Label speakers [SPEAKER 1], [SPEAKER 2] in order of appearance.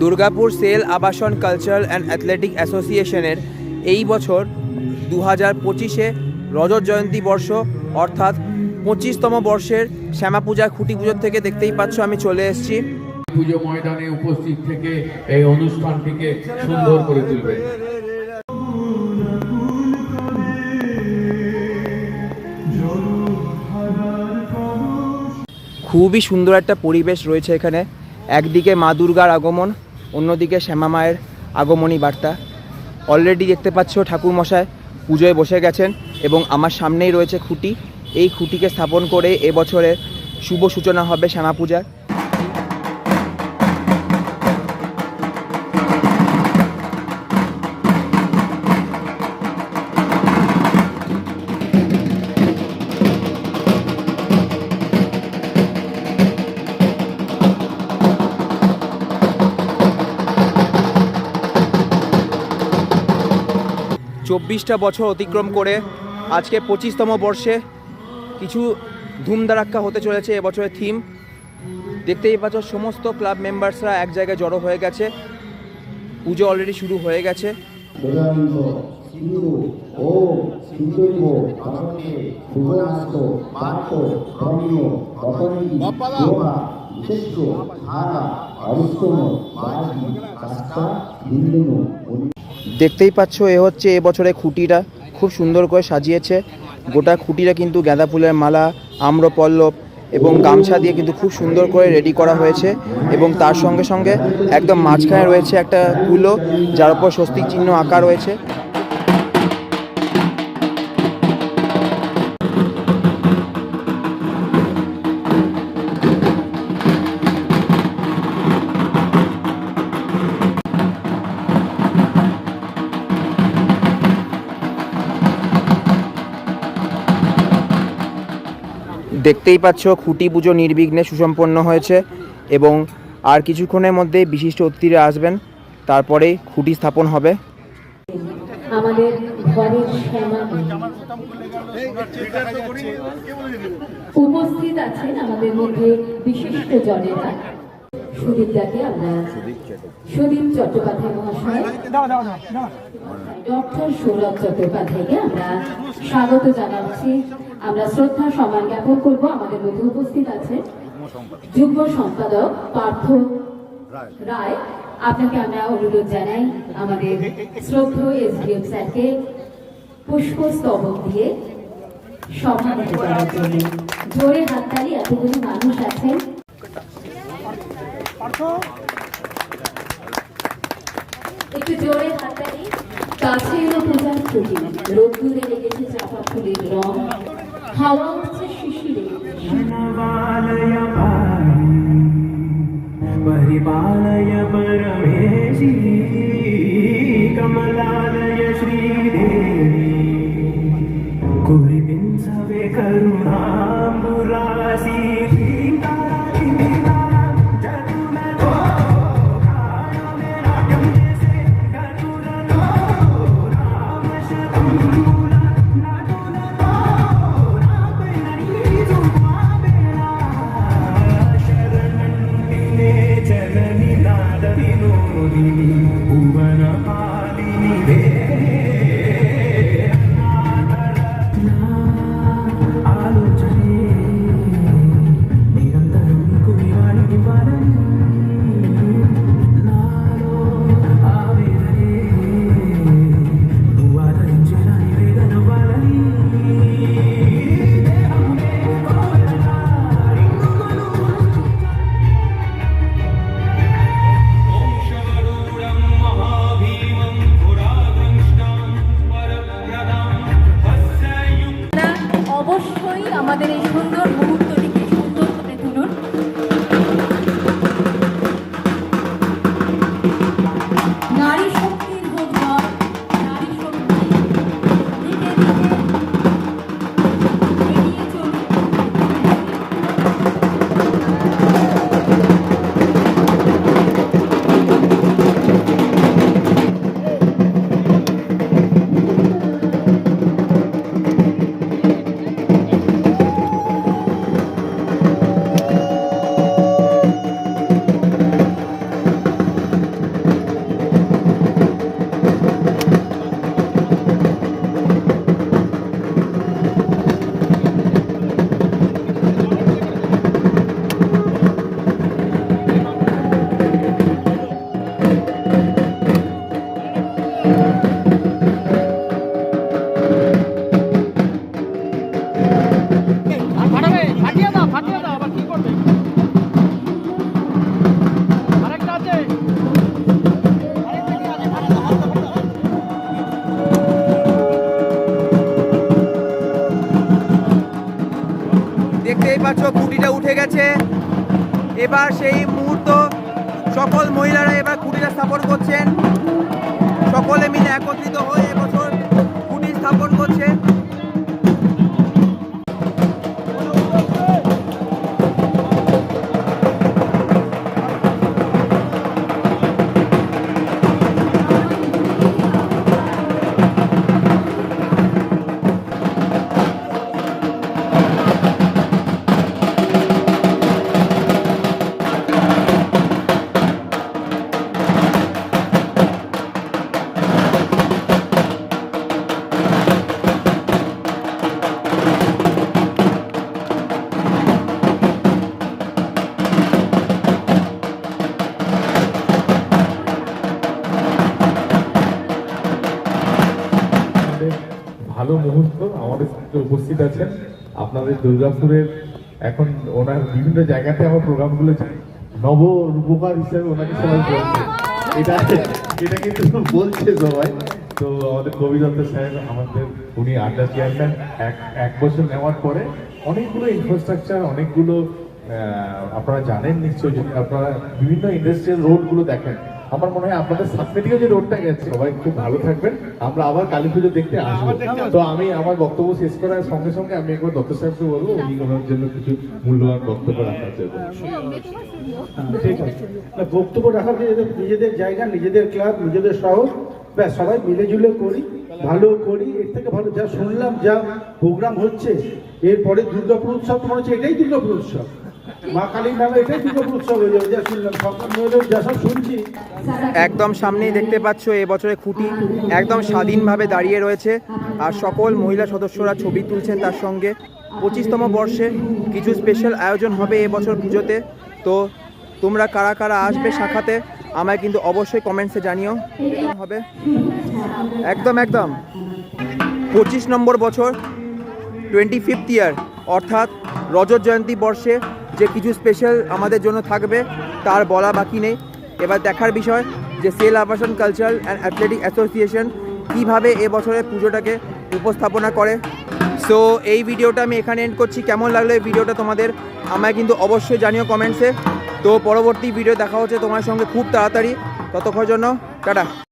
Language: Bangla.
[SPEAKER 1] দুর্গাপুর সেল আবাসন কালচারাল অ্যান্ড অ্যাথলেটিক অ্যাসোসিয়েশনের এই বছর দু হাজার পঁচিশে রজত জয়ন্তী বর্ষ অর্থাৎ পঁচিশতম বর্ষের শ্যামা পূজা খুঁটি পুজোর থেকে দেখতেই পাচ্ছ আমি চলে এসেছি।
[SPEAKER 2] পুজো ময়দানে উপস্থিত থেকে এই অনুষ্ঠানটিকে সুন্দর করে তুলবে।
[SPEAKER 1] খুবই সুন্দর একটা পরিবেশ রয়েছে এখানে। একদিকে মা দুর্গার আগমন অন্যদিকে শ্যামা মায়ের আগমনী বার্তা। অলরেডি দেখতে পাচ্ছ ঠাকুর মশায় পুজোয় বসে গেছেন এবং আমার সামনেই রয়েছে খুঁটি। এই খুঁটিকে স্থাপন করে এবছরের শুভ সূচনা হবে শ্যামা পূজার। চব্বিশটা বছর অতিক্রম করে আজকে পঁচিশতম বর্ষে কিছু ধুমধারাক্কা হতে চলেছে এবছরের থিম। দেখতেই পাচ্ছ সমস্ত ক্লাব মেম্বার্সরা এক জায়গায় জড়ো হয়ে গেছে। পুজো অলরেডি শুরু হয়ে গেছে।
[SPEAKER 3] ধারা বাজি কাস্তা
[SPEAKER 1] দেখতেই পাচ্ছ, এ হচ্ছে এবছরে খুঁটিটা। খুব সুন্দর করে সাজিয়েছে। গোটা খুঁটিটা কিন্তু গাঁদা ফুলের মালা, আম্রপল্লব এবং গামছা দিয়ে কিন্তু খুব সুন্দর করে রেডি করা হয়েছে এবং তার সঙ্গে সঙ্গে একদম মাঝখানে রয়েছে একটা কুলো যার উপর স্বস্তিক চিহ্ন আঁকা রয়েছে। দেখতেই পাচ্ছ, খুঁটি পুজো নির্বিঘ্নে সুসম্পন্ন হয়েছে এবং আর কিছুক্ষণের মধ্যেই বিশিষ্ট অতিথিরা আসবেন। তারপরেই খুঁটি স্থাপন হবে।
[SPEAKER 4] উপস্থিত আছেন আমাদের মধ্যে বিশিষ্ট জনেরা। আমরা সুদীপ চট্টোপাধ্যায় মহাশয়। ডক্টর সৌরভ চট্টোপাধ্যায়কে আমরা স্বাগত জানাচ্ছি। আমরা শ্রদ্ধা সম্মান জ্ঞাপন করব। আমাদের মধ্যে উপস্থিত আছে যুগ্ম সম্পাদক পার্থ রায়। আপনাকে আমরা অনুরোধ জানাই আমাদের শ্রদ্ধেয় এসডিএম স্যারকে পুষ্পস্তবক দিয়ে সম্মানিত করার জন্য। জোরে হাততালি এতগুলি মানুষ আছেন। একটু জোরে হাততালি। কাছে এলো পূজার ছুটি রোদ্দুরে লেগেছে চাপা ফুলের রং। হাওয়া উঠছে শিশিরে
[SPEAKER 5] वनवालय पाहि परिपालय परमेशि कमलालय श्रीदेवी कुरिपिंसवे करुणाम्बुरासि
[SPEAKER 6] community মুহূর্ত
[SPEAKER 1] পাচ্ছ খুঁটিটা উঠে গেছে। এবার সেই মুহূর্ত সকল মহিলারা এবার খুঁটিটা স্থাপন করছেন। সকলে মিলে একত্রিত হয়ে এবছর খুঁটি স্থাপন করছে
[SPEAKER 6] ভালো মুহূর্ত আমাদের সাথে উপস্থিত আছেন। আপনাদের দুর্গাপুরের এখন ওনার বিভিন্ন জায়গাতে আমার প্রোগ্রামগুলো নব রূপকার হিসেবে ওনাকে সবাই বলছে। এটা এটা কিন্তু বলছে সবাই। তো আমাদের কবি দত্ত সাহেব আমাদের উনি আড্ডা চেয়ারম্যান এক এক বছর নেওয়ার পরে অনেকগুলো ইনফ্রাস্ট্রাকচার অনেকগুলো আপনারা জানেন নিশ্চয়ই, যদি আপনারা বিভিন্ন ইন্ডাস্ট্রিয়াল রোডগুলো দেখেন আমার মনে হয় আপনাদের সামনে দিকে যে রোডটা গেছে সবাই খুব ভালো থাকবেন। আমরা আবার কালী পুজো দেখতে আসব। তো আমি আমার বক্তব্য শেষ করার সঙ্গে সঙ্গে আমি একবার দত্ত সাহেবকে বলব উনি ওনার জন্য কিছু মূল্যবান বক্তব্য রাখার জন্য
[SPEAKER 7] ঠিক আছে। বক্তব্য রাখার নিজেদের নিজেদের জায়গা নিজেদের ক্লাব নিজেদের শহর ব্যাস সবাই মিলেজুলে করি ভালো করি এর থেকে ভালো যা শুনলাম যা প্রোগ্রাম হচ্ছে এরপরে দুর্গাপুর উৎসব মনে হচ্ছে এটাই দুর্গাপুর উৎসব।
[SPEAKER 1] একদম সামনেই দেখতে পাচ্ছ এবছরে খুঁটি, একদম স্বাধীনভাবে দাঁড়িয়ে রয়েছে, আর সকল মহিলা সদস্যরা ছবি তুলছেন তার সঙ্গে। পঁচিশতম বর্ষে কিছু স্পেশাল আয়োজন হবে এবছর পুজোতে, তো তোমরা কারা কারা আসবে শাখাতে, আমায় কিন্তু অবশ্যই কমেন্টসে জানিও। হবে? একদম একদম। পঁচিশ নম্বর বছর টোয়েন্টি ফিফথ ইয়ার অর্থাৎ রজত জয়ন্তী বর্ষে যে কিছু স্পেশাল আমাদের জন্য থাকবে, তার বলা বাকি নেই। এবার দেখার বিষয় যে সেল আবাসন কালচারাল অ্যান্ড অ্যাথলেটিক অ্যাসোসিয়েশন কীভাবে এ বছরের পুজোটাকে উপস্থাপনা করে। সো এই ভিডিওটা আমি এখানে এন্ড করছি। কেমন লাগল এই ভিডিওটা তোমাদের আমায় কিন্তু অবশ্যই জানিও কমেন্টসে তো পরবর্তী ভিডিও দেখা হচ্ছে তোমার সঙ্গে খুব তাড়াতাড়ি। ততক্ষণ জন্য, টাটা।